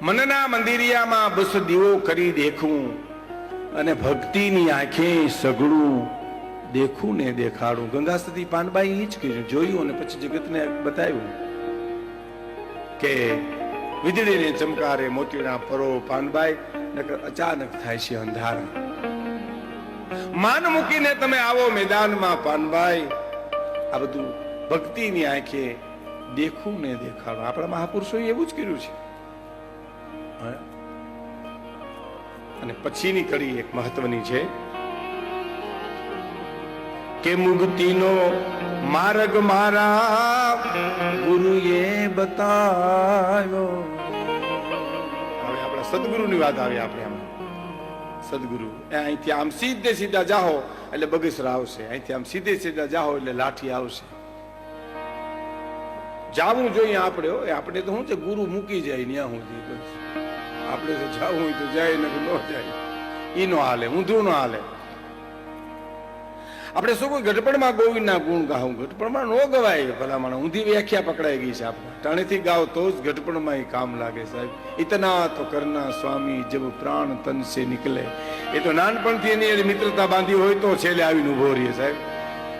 મનના મંદિરિયામાં બસ દીવો કરી દેખું અને ભક્તિની આંખે સઘળું દેખું ને દેખાડું. ગંગા સતી પાનબાઈ એ જ કહ્યું જોયું અને પછી જગતને બતાવ્યું કે વીજળીને ચમકારે મોતીના પરો પાનબાઈ નકર અચાનક થાય છે અંધારા માન મૂકીને તમે આવો મેદાનમાં પાનબાઈ આ બધું ભક્તિની આંખે દેખું ને દેખાડું. આપણા મહાપુરુષોએ એવું જ કર્યું છે. અને પછીની કડી એક મહત્વની છે. કે મુક્તિનો માર્ગ મારા ગુરુએ બતાવ્યો. હવે આપણા સદગુરુની વાત આવી આપણે આમાં. સદગુરુ, એ અહીંથી આમ સીધે સીધા જાઓ એટલે બગસરા આવશે. અહીંથી આમ સીધે સીધા જાઓ એટલે લાઠી આવશે. જાવું જોઈએ આપણે એ આપણે તો શું છે, ગુરુ મૂકી જાય ત્યાં સુધી આપણે જાવું હોય તો જાય ને ન જાય. ઈ નો હાલે ઊંધું નો હાલે. આપણે શું કોઈ ગઢપણમાં ગોવિંદના ગુણ ગાવું ગઢપણમાં નો ગવાય, ભલામણ. ઊંધી વ્યાખ્યા પકડાઈ ગઈ છે આપણે. ટાણેથી ગાવ તો જ ઘટપણમાં એ કામ લાગે સાહેબ. ઇતના તો કરના સ્વામી જબ પ્રાણ તન સે નીકળે. એ તો નાનપણથી એની એની મિત્રતા બાંધી હોય તો છેલ્લે આવીને ઊભો રહીએ સાહેબ.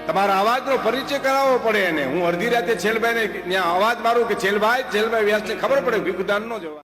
તમારા અવાજનો પરિચય કરાવવો પડે એને. હું અડધી રાતે છેલભાઈને ત્યાં અવાજ મારું કે છેલભાઈ છેલભાઈ વ્યાસને ખબર પડે ભીખુદાન નો જવાબ.